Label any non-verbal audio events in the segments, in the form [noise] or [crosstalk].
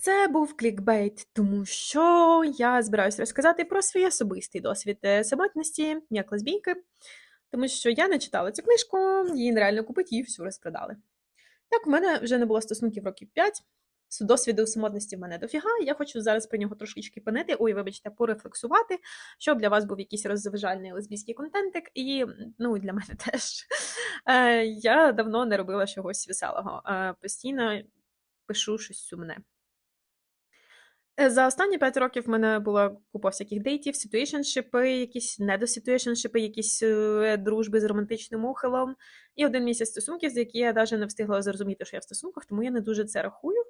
Це був клікбейт, тому що я збираюся розказати про свій особистий досвід е, самотності як лесбійки, тому що я не читала цю книжку, її нереально купити, її всю розпродали. Так, у мене вже не було стосунків років 5, досвіду самотності в мене дофіга. Я хочу зараз про нього трошечки панити, ой, вибачте, порефлексувати, щоб для вас був якийсь розважальний лесбійський контентик, і ну, для мене [laughs] теж. Е, Я давно не робила чогось веселого. Е, Постійно пишу щось сумне. Е, За останні 5 років в мене була купа всяких дейтів, ситуейшншипи, якісь недоситуейшншипи, якісь е, дружби з романтичним ухилом, і один місяць стосунків, за які я навіть не встигла зрозуміти, що я в стосунках, тому я не дуже це рахую.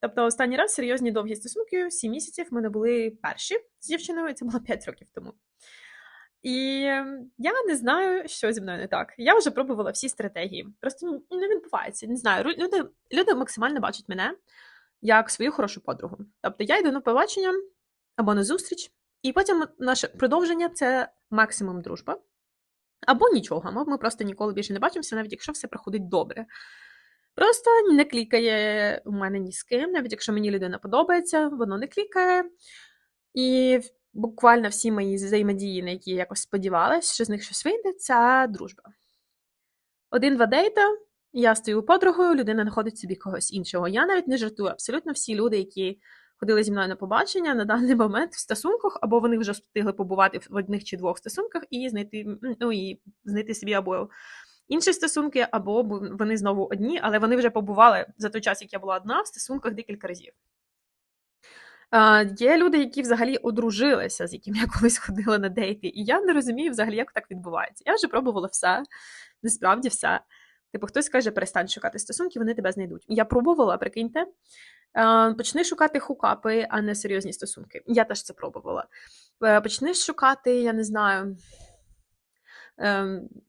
Тобто, останній раз серйозні довгі стосунки, 7 місяців, в мене були перші з дівчиною, це було 5 років тому. І ем, я не знаю, що зі мною не так. Я вже пробувала всі стратегії. Просто ну, не відбувається. Не знаю. Люди, люди максимально бачать мене як свою хорошу подругу. Тобто я йду на побачення або на зустріч, і потім наше продовження це максимум дружба. Або нічого, ми, просто ніколи більше не бачимося, навіть якщо все проходить добре. Просто не клікає у мене ні з ким, навіть якщо мені людина подобається, воно не клікає. І буквально всі мої взаємодії, на які я якось сподівалась, що з них щось вийде, це дружба. Один-два дейта, я стою подругою, людина знаходить собі когось іншого. Я навіть не жартую. Абсолютно всі люди, які ходили зі мною на побачення на даний момент в стосунках, або вони вже встигли побувати в одних чи двох стосунках і знайти, ну, і знайти собі або інші стосунки, або вони знову одні, але вони вже побували за той час, як я була одна, в стосунках декілька разів. Є люди, які взагалі одружилися, з якими я колись ходила на дейти, і я не розумію взагалі, як так відбувається. Я вже пробувала все, насправді все. Типу, хтось каже, перестань шукати стосунки, вони тебе знайдуть. Я пробувала, прикиньте. Е, Почни шукати хукапи, а не серйозні стосунки. Я теж це пробувала. Е, Почни шукати, я не знаю,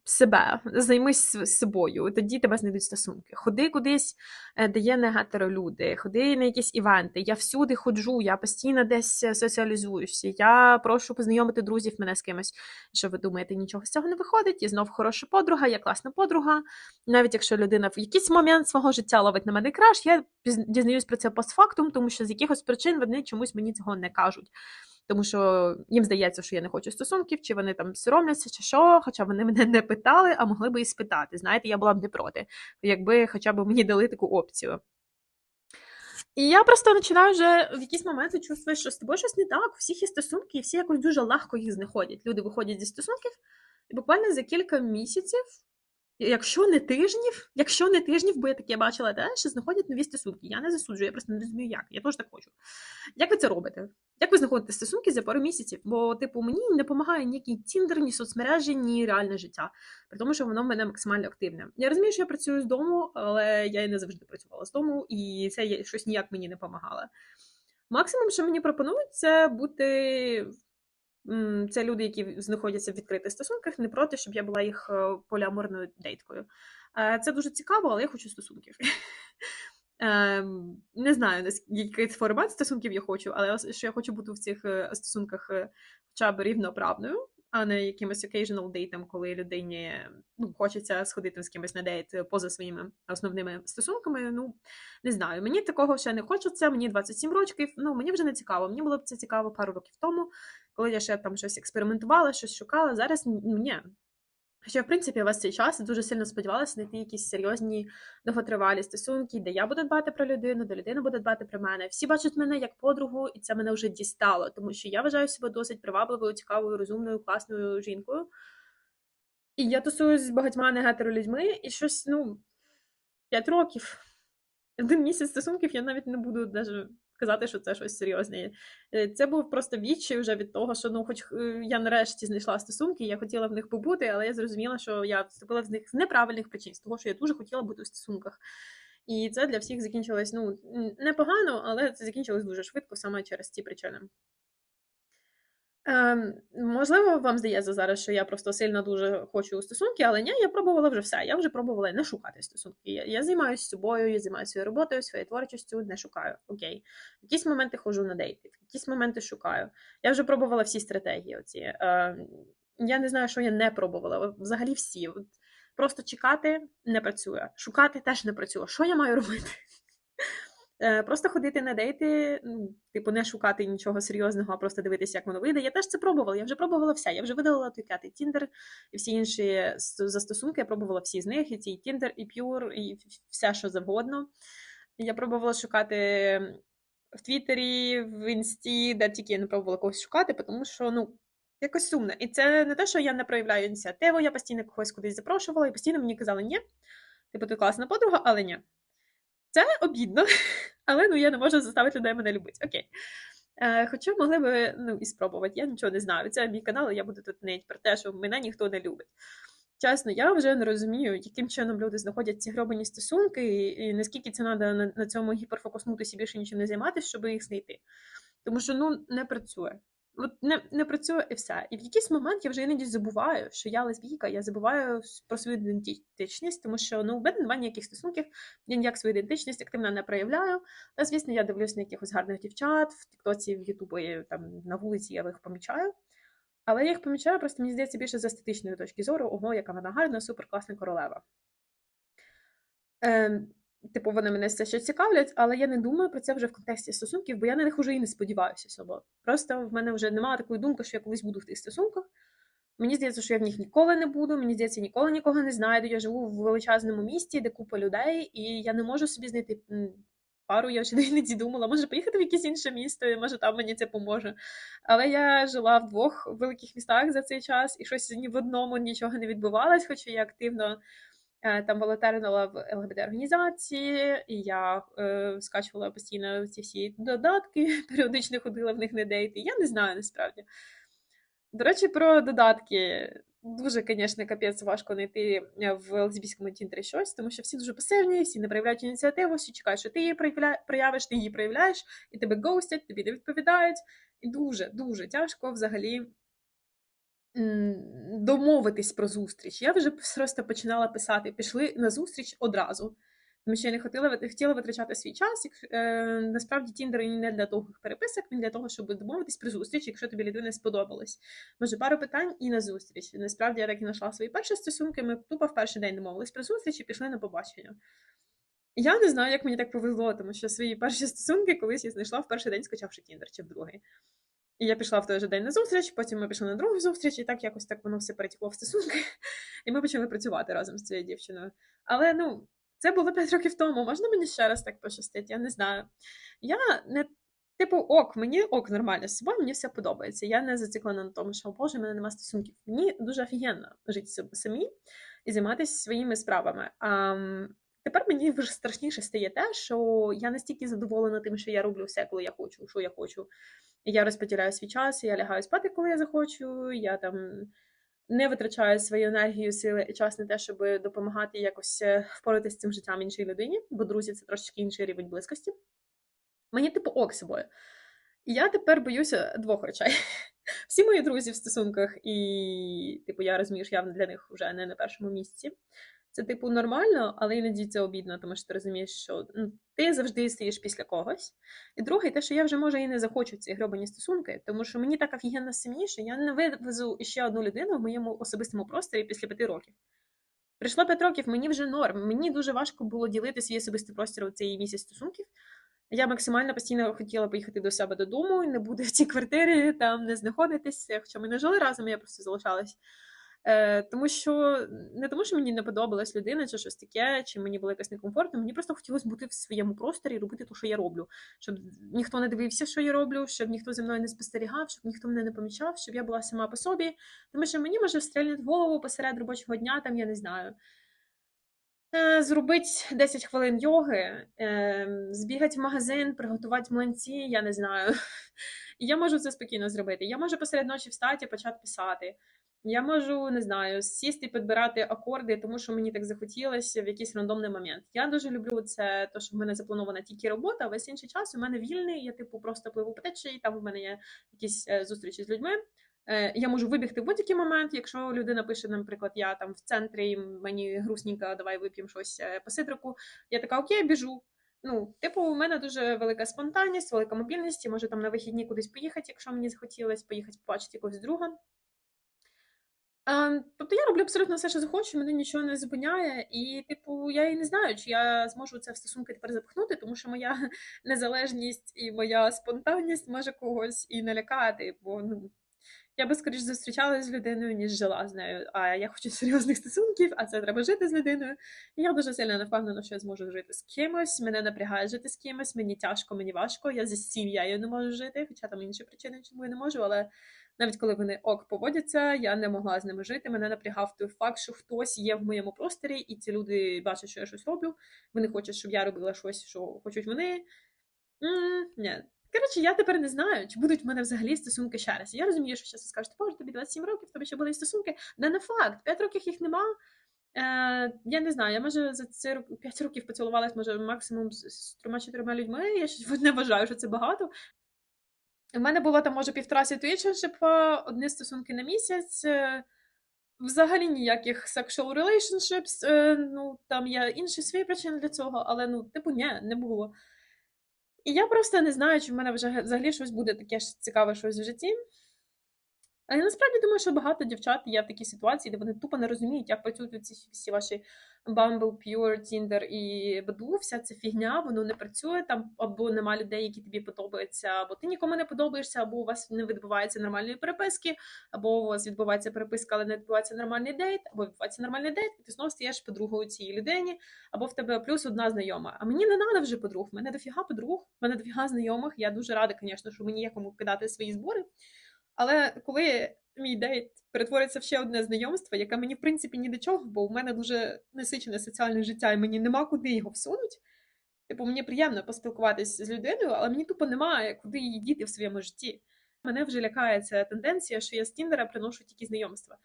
себе, займись собою, тоді тебе знайдуть стосунки. Ходи кудись, е, де є негетеролюди, ходи на якісь івенти. Я всюди ходжу, я постійно десь е, соціалізуюся. Я прошу познайомити друзів мене з кимось. Що ви думаєте, нічого з цього не виходить? Я знов хороша подруга, я класна подруга. Навіть якщо людина в якийсь момент свого життя ловить на мене краш, я дізнаюсь про це постфактум, тому що з якихось причин вони чомусь мені цього не кажуть. Тому що їм здається, що я не хочу стосунків, чи вони там соромляться, чи що, хоча вони мене не питали, а могли би і спитати. Знаєте, я була б не проти, якби хоча б мені дали таку опцію. І я просто починаю вже в якісь моменти чувствувати, що з тобою щось не так, у всіх є стосунки, і всі якось дуже легко їх знаходять. Люди виходять зі стосунків, і буквально за кілька місяців, якщо не тижнів, якщо не тижнів, бо я таке бачила теж, знаходять нові стосунки. Я не засуджую, я просто не розумію, як. Я теж так хочу. Як ви це робите? Як ви знаходите стосунки за пару місяців? Бо, типу, мені не допомагає ніякий тіндер, ні соцмережі, ні реальне життя. При тому, що воно в мене максимально активне. Я розумію, що я працюю з дому, але я і не завжди працювала з дому, і це щось ніяк мені не допомагало. Максимум, що мені пропонують, це бути. Це люди, які знаходяться в відкритих стосунках, не проти, щоб я була їх е, поліаморною дейткою. Е, Це дуже цікаво, але я хочу стосунків. [laughs] Ем, Не знаю, який формат стосунків я хочу, але що я хочу бути в цих е, стосунках хоча б рівноправною, а не якимось occasional дейтом, коли людині ну, хочеться сходити з кимось на дейт поза своїми основними стосунками. Ну, не знаю, мені такого ще не хочеться, мені 27 років, ну мені вже не цікаво. Мені було б це цікаво пару років тому, коли я ще там щось експериментувала, щось шукала. Зараз н- ні. Що, в принципі, весь цей час дуже сильно сподівалася знайти якісь серйозні довготривалі стосунки, де я буду дбати про людину, де людина буде дбати про мене. Всі бачать мене як подругу, і це мене вже дістало, тому що я вважаю себе досить привабливою, цікавою, розумною, класною жінкою. І я тусуюсь з багатьма негетеролюдьми, і щось, ну, 5 років. Один місяць стосунків я навіть не буду даже казати, що це щось серйозне. Е, Це був просто відчай вже від того, що ну, хоч е, я нарешті знайшла стосунки, я хотіла в них побути, але я зрозуміла, що я вступила в них з неправильних причин, з того, що я дуже хотіла бути в стосунках. І це для всіх закінчилось ну, непогано, але це закінчилось дуже швидко саме через ці причини. Ем, можливо, вам здається зараз, що я просто сильно дуже хочу стосунки, але ні, я пробувала вже все. Я вже пробувала не шукати стосунки. Я, я займаюся собою, я займаюся своєю роботою, своєю творчістю, не шукаю. Окей. В якісь моменти ходжу на дейти, в якісь моменти шукаю. Я вже пробувала всі стратегії. Оці. Е, я не знаю, що я не пробувала. Взагалі всі. Просто чекати не працює. Шукати теж не працює. Що я маю робити? Е, Просто ходити на дейти, ну, типу, не шукати нічого серйозного, а просто дивитися, як воно вийде. Я теж це пробувала. Я вже пробувала все. Я вже видалила той клятий Тіндер і всі інші застосунки. Я пробувала всі з них, і цей Тіндер, і Pure, і все, що завгодно. Я пробувала шукати в Твіттері, в Інсті, де тільки я не пробувала когось шукати, тому що ну. Якось сумно. І це не те, що я не проявляю ініціативу, я постійно когось кудись запрошувала, і постійно мені казали, ні, типу, ти класна подруга, але ні. Це обідно, [laughs] але ну, я не можу заставити людей мене любити. Окей. Е, Хоча могли би ну, і спробувати, я нічого не знаю. Це мій канал, і я буду тут нить про те, що мене ніхто не любить. Чесно, я вже не розумію, яким чином люди знаходять ці гробані стосунки, і, і наскільки це треба на, на цьому гіперфокуснутися і більше нічим не займатися, щоб їх знайти. Тому що ну не працює. От не, не працює і все. І в якийсь момент я вже іноді забуваю, що я лесбійка, я забуваю про свою ідентичність, тому що ну, в мене немає ніяких стосунків, я ніяк свою ідентичність активно не проявляю. Та, звісно, я дивлюсь на якихось гарних дівчат в Тіктоці, в Ютубі, там на вулиці я їх помічаю. Але я їх помічаю, просто мені здається більше з естетичної точки зору, ого, яка вона гарна, супер класна королева. Ем, Типу, вони мене все ще цікавлять, але я не думаю про це вже в контексті стосунків, бо я на них уже і не сподіваюся особо. Просто в мене вже немає такої думки, що я колись буду в тих стосунках. Мені здається, що я в них ніколи не буду. Мені здається, ніколи нікого не знайду. Я живу в величезному місті, де купа людей, і я не можу собі знайти пару. Я вже [laughs] іноді думала, може поїхати в якесь інше місто, і може там мені це поможе. Але я жила в двох великих містах за цей час, і щось ні в одному нічого не відбувалось, хоча я активно там волонтерила в ЛГБТ-організації, і я е, скачувала постійно ці всі додатки, [laughs] періодично ходила в них на дейти. Я не знаю насправді. До речі, про додатки. Дуже, звісно, капець важко знайти е, в лесбійському тіндері щось, тому що всі дуже пасивні, всі не проявляють ініціативу, всі чекають, що ти її проявиш, ти її проявляєш, і тебе гоустять, тобі не відповідають. І дуже, дуже тяжко взагалі домовитись про зустріч. Я вже просто починала писати, пішли на зустріч одразу. Тому що я не хотіла, хотіла витрачати свій час. Е, насправді Тіндер не для довгих переписок, він для того, щоб домовитись при зустріч, якщо тобі людина сподобалась. Може, пару питань і на зустріч. Насправді я так і знайшла свої перші стосунки. Ми тупо в перший день домовились про зустріч і пішли на побачення. Я не знаю, як мені так повезло, тому що свої перші стосунки колись я знайшла в перший день, скачавши Тіндер чи в другий. І я пішла в той же день на зустріч, потім ми пішли на другу зустріч, і так якось так воно все перетекло в стосунки, [laughs] і ми почали працювати разом з цією дівчиною. Але ну, це було 5 років тому. Можна мені ще раз так пощастить? Я не знаю. Я не. Типу, ок, мені ок нормально з собою, мені все подобається. Я не зациклена на тому, що, боже, в мене немає стосунків. Мені дуже офігенно жити самі і займатися своїми справами. А тепер мені вже страшніше стає те, що я настільки задоволена тим, що я роблю все, коли я хочу, що я хочу. Я розподіляю свій час, я лягаю спати, коли я захочу. Я там не витрачаю свою енергію, сили і час на те, щоб допомагати якось е, впоратися з цим життям іншій людині, бо друзі це трошечки інший рівень близькості. Мені, типу, ок собою. І я тепер боюся двох речей. [laughs] Всі мої друзі в стосунках, і, типу, я розумію, що я для них вже не на першому місці. Це, типу, нормально, але іноді це обідно, тому що ти розумієш, що ну, ти завжди стоїш після когось. І друге, те, що я вже може і не захочу ці гробані стосунки, тому що мені так офігенно що я не вивезу ще одну людину в моєму особистому просторі після п'яти років. Прийшло п'ять років, мені вже норм. Мені дуже важко було ділити свій особистий простір у цей місяць стосунків. Я максимально постійно хотіла поїхати до себе додому не бути в цій квартирі, там не знаходитися. Хоча ми не жили разом, я просто залишалась. Е, Тому що не тому, що мені не подобалась людина, чи щось таке, чи мені було якось некомфортно. Мені просто хотілося бути в своєму просторі і робити те, що я роблю, щоб ніхто не дивився, що я роблю, щоб ніхто зі мною не спостерігав, щоб ніхто мене не помічав, щоб я була сама по собі. Тому що мені може стрільнути в голову посеред робочого дня, там я не знаю. Е, Зробити 10 хвилин йоги, е, збігати в магазин, приготувати млинці, я не знаю. [laughs] Я можу це спокійно зробити. Я можу посеред ночі встати і почати писати. Я можу, не знаю, сісти підбирати акорди, тому що мені так захотілося в якийсь рандомний момент. Я дуже люблю це, то що в мене запланована тільки робота, весь інший час у мене вільний. Я типу просто пливу по течії, там у мене є якісь е, зустрічі з людьми. Е, Я можу вибігти в будь-який момент, якщо людина пише, наприклад, я там в центрі, мені грустненько, давай вип'ємо щось е, по сидрику. Я така, окей, біжу. Ну, типу, у мене дуже велика спонтанність, велика мобільність. Я можу там на вихідні кудись поїхати, якщо мені захотілося поїхати побачити якогось друга. А, тобто я роблю абсолютно все, що захочу, мене нічого не зупиняє, і, типу, я і не знаю, чи я зможу це в стосунки тепер запихнути, тому що моя [laughs] незалежність і моя спонтанність може когось і налякати, бо ну. Я би скоріш зустрічалася з людиною, ніж жила з нею. А я хочу [laughs] серйозних стосунків, а це треба жити з людиною. І я дуже сильно не впевнена, що я зможу жити з кимось. Мене напрягає жити з кимось, мені тяжко, мені важко. Я зі сім'єю не можу жити, хоча там інші причини, чому я не можу, але навіть коли вони ок поводяться, я не могла з ними жити. Мене напрягав той факт, що хтось є в моєму просторі, і ці люди бачать, що я щось роблю. Вони хочуть, щоб я робила щось, що хочуть вони. Ні. Коротше, я тепер не знаю, чи будуть в мене взагалі стосунки ще раз. Я розумію, що зараз скажете, боже, тобі 27 років, тебе ще були стосунки. Да не факт, 5 років їх нема. Е, я не знаю, я може за ці 5 років поцілувалась, може, максимум з, трьома-чотирма людьми. Я щось [laughs] не вважаю, що це багато. У мене було там, може, півтора situationship, одні стосунки на місяць. е, Взагалі ніяких sexual relationships, е, ну там є інші свої причини для цього, але ну, типу, ні, не було. І я просто не знаю, чи в мене вже взагалі щось буде таке ж цікаве щось в житті. А я насправді думаю, що багато дівчат є в такій ситуації, де вони тупо не розуміють, як працюють ці всі ваші Bumble, Pure, Tinder і Badoo, вся ця фігня, воно не працює там, або нема людей, які тобі подобаються, або ти нікому не подобаєшся, або у вас не відбувається нормальної переписки, або у вас відбувається переписка, але не відбувається нормальний дейт, або відбувається нормальний дейт, і ти знову стаєш подругою цієї людині, або в тебе плюс одна знайома. А мені не треба вже подруг. Мене дофіга подруг, мене дофіга знайомих. Я дуже рада, звісно, що мені є кому кидати свої збори. Але коли мій дейт перетвориться в ще одне знайомство, яке мені, в принципі, ні до чого, бо у мене дуже насичене соціальне життя, і мені нема куди його всунуть. Типу, мені приємно поспілкуватися з людиною, але мені тупо немає, куди її діти в своєму житті. Мене вже лякає ця тенденція, що я з Тіндера приношу тільки знайомства.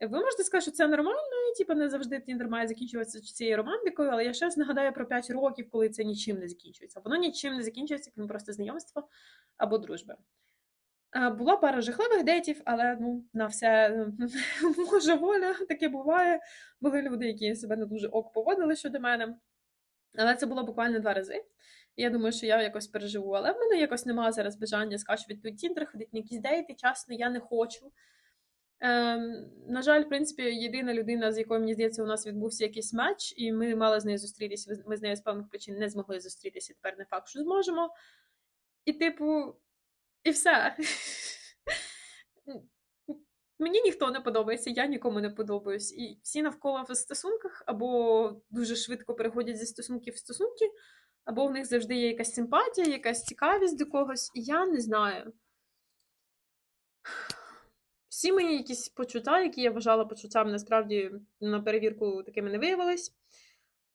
Ви можете сказати, що це нормально, і типу, не завжди Тіндер має закінчуватися цією романтикою, але я щось нагадаю про 5 років, коли це нічим не закінчується. Воно нічим не закінчується, крім просто знайомства або дружби. Е, Було пара жахливих дейтів, але ну, на все [laughs] може воля, таке буває. Були люди, які себе не дуже ок поводили щодо мене. Але це було буквально два рази. Я думаю, що я якось переживу. Але в мене якось немає зараз бажання скачувати Тіндер, ходити на якісь дейти. Чесно, я не хочу. Ем, на жаль, в принципі, єдина людина, з якою мені здається, у нас відбувся якийсь матч, і ми мали з нею зустрітися. Ми з нею з певних причин не змогли зустрітися. Тепер не факт, що зможемо. І, типу, і все. [laughs] Мені ніхто не подобається, я нікому не подобаюсь. І всі навколо в стосунках або дуже швидко переходять зі стосунків в стосунки, або в них завжди є якась симпатія, якась цікавість до когось, і я не знаю. Всі мої якісь почуття, які я вважала почуттями, насправді на перевірку такими не виявились.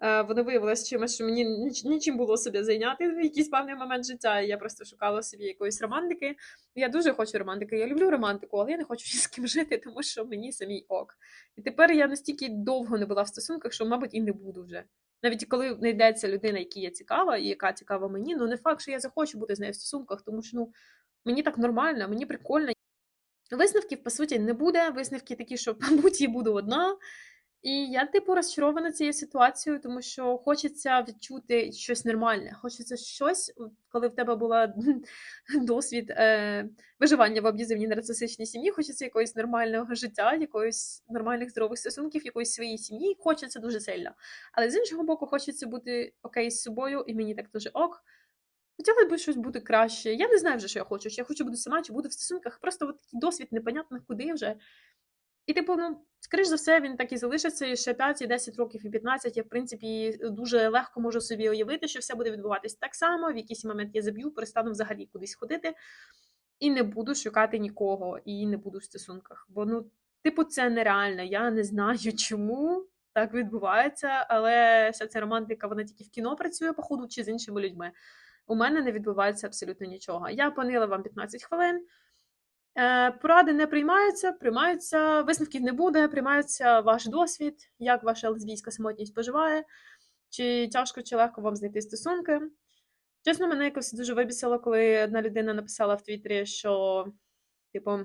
Е, Вони виявилися чимось, що мені ніч- нічим було себе зайняти в якийсь певний момент життя. І я просто шукала собі якоїсь романтики. Я дуже хочу романтики. Я люблю романтику, але я не хочу [laughs] з ким жити, тому що мені самій ок. І тепер я настільки довго не була в стосунках, що, мабуть, і не буду вже. Навіть коли знайдеться людина, якій я цікава, і яка цікава мені, ну не факт, що я захочу бути з нею в стосунках, тому що ну мені так нормально, мені прикольно. Висновків, по суті, не буде. Висновки такі, що, [laughs] мабуть, я буду одна. І я, типу, розчарована цією ситуацією, тому що хочеться відчути щось нормальне. Хочеться щось, коли в тебе була [laughs] досвід е, виживання в аб'юзивній нарцисичній сім'ї, хочеться якогось нормального життя, якоїсь нормальних здорових стосунків, якоїсь своєї сім'ї. Хочеться дуже сильно. Але з іншого боку, хочеться бути окей з собою, і мені так дуже ок. Хотіла б щось бути краще. Я не знаю вже, що я хочу. Чи я хочу бути сама, чи буду в стосунках. Просто от такий досвід непонятно куди вже. І, типу, ну, скоріш за все, він так і залишиться і ще 5, і 10 років, і 15. Я, в принципі, дуже легко можу собі уявити, що все буде відбуватись так само. В якийсь момент я заб'ю, перестану взагалі кудись ходити, і не буду шукати нікого, і не буду в стосунках. Бо, ну, типу, це нереально. Я не знаю, [laughs] чому так відбувається, але вся ця романтика, вона тільки в кіно працює, походу, чи з іншими людьми. У мене не відбувається абсолютно нічого. Я понила вам 15 хвилин. Е, Поради не приймаються, приймаються, висновків не буде, приймається ваш досвід, як ваша лесбійська самотність поживає, чи тяжко чи легко вам знайти стосунки. Чесно, мене якось дуже вибісило, коли одна людина написала в Твіттері, що, типу,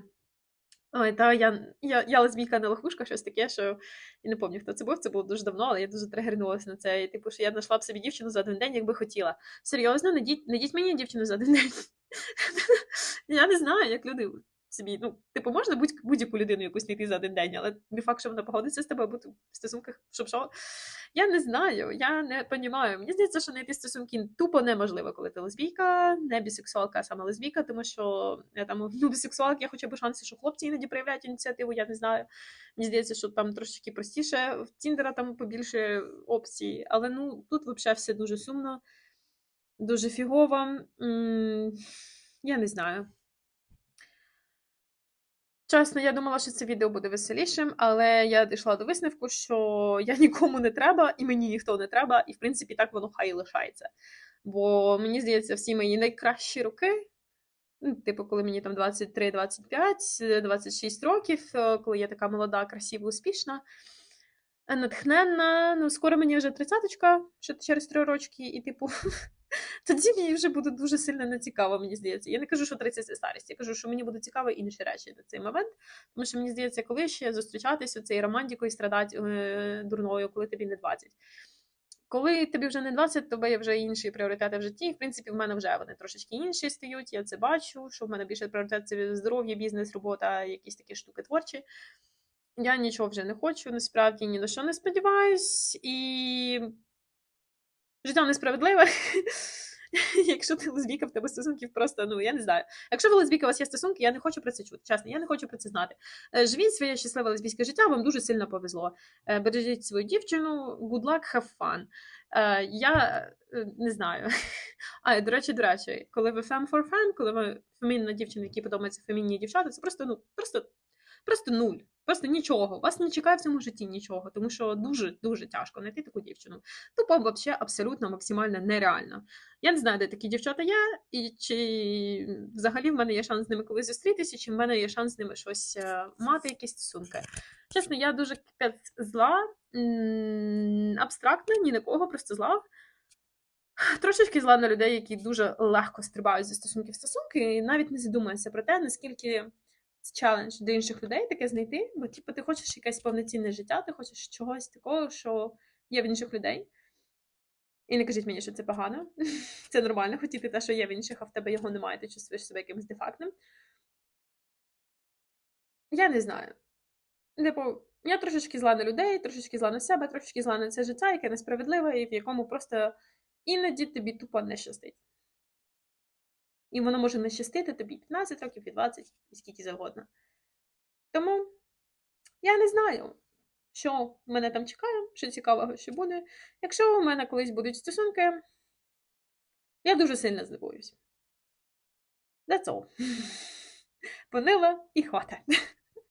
ой, та я, я, я лесбійка не лохушка, щось таке, що я не пам'ятаю, хто це був, це було дуже давно, але я дуже тригернулася на це. І, типу, що я знайшла б собі дівчину за один день, якби хотіла. Серйозно, найдіть, найдіть мені дівчину за один день. [laughs] Я не знаю, як люди собі, ну, типу, можна будь- будь-яку людину якусь знайти за один день, але не факт, що вона погодиться з тобою бути в стосунках, щоб що. Я не знаю, я не розумію. Мені здається, що знайти стосунки тупо неможливо, коли ти лесбійка, не бісексуалка, а саме лесбійка, тому що я там ну, бісексуалки, я хоча б шанси, що хлопці іноді проявляють ініціативу, я не знаю. Мені здається, що там трошечки простіше, в Тіндера там побільше опцій, але ну тут взагалі все дуже сумно, дуже фігово. Я не знаю. Чесно, я думала, що це відео буде веселішим, але я дійшла до висновку, що я нікому не треба, і мені ніхто не треба, і в принципі так воно хай і лишається. Бо мені здається, всі мої найкращі роки, ну, типу, коли мені там 23, 25, 26 років, е, коли я така молода, красива, успішна, е, натхненна, ну, скоро мені вже тридцяточка, ще через три рочки, і типу. [laughs] Тоді мені вже буде дуже сильно нецікаво, мені здається. Я не кажу, що 30 це старість. Я кажу, що мені буде цікаво інші речі на цей момент. Тому що мені здається, коли ще зустрічатися цією романтикою і страдати е, дурною, коли тобі не 20. Коли тобі вже не 20, то є вже інші пріоритети в житті. В принципі, в мене вже вони трошечки інші стають. Я це бачу, що в мене більше пріоритет це здоров'я, бізнес, робота, якісь такі штуки творчі. Я нічого вже не хочу, насправді ні на що не сподіваюсь, і життя несправедливе. [laughs] Якщо ти лесбійка, в тебе стосунків просто, ну я не знаю. Якщо ви лесбійка, у вас є стосунки, я не хочу про це чути. Чесно, я не хочу про це знати. Е, Живіть своє щасливе лесбійське життя, вам дуже сильно повезло. Е, Бережіть свою дівчину, good luck, have fun. Е, Я не знаю. [laughs] А, до речі, до речі, коли ви femme for femme, коли ви фемінна дівчина, якій подобаються фемінні дівчата, це просто, ну, просто, просто нуль. Просто нічого. Вас не чекає в цьому житті нічого, тому що дуже дуже тяжко знайти таку дівчину. Тупо взагалі абсолютно максимально нереально. Я не знаю, де такі дівчата є, і чи взагалі в мене є шанс з ними колись зустрітися, чи в мене є шанс з ними щось е, мати, якісь стосунки. Чесно, я дуже зла, абстрактна, ні на кого, просто зла. Трошечки зла на людей, які дуже легко стрибають зі стосунків в стосунки, і навіть не задумуються про те, наскільки челендж до інших людей таке знайти, бо типу, ти хочеш якесь повноцінне життя, ти хочеш чогось такого, що є в інших людей. І не кажіть мені, що це погано. [laughs] Це нормально хотіти те, що є в інших, а в тебе його немає, ти чувствуєш себе якимось дефактним. Я не знаю. Типу, я трошечки зла на людей, трошечки зла на себе, трошечки зла на це життя, яке несправедливе, і в якому просто іноді тобі тупо не щастить. І воно може нащастити тобі 15 років, і 20, і скільки завгодно. Тому я не знаю, що мене там чекає, що цікавого що буде. Якщо у мене колись будуть стосунки, я дуже сильно здивуюсь. That's all. [laughs] Понила і хвата.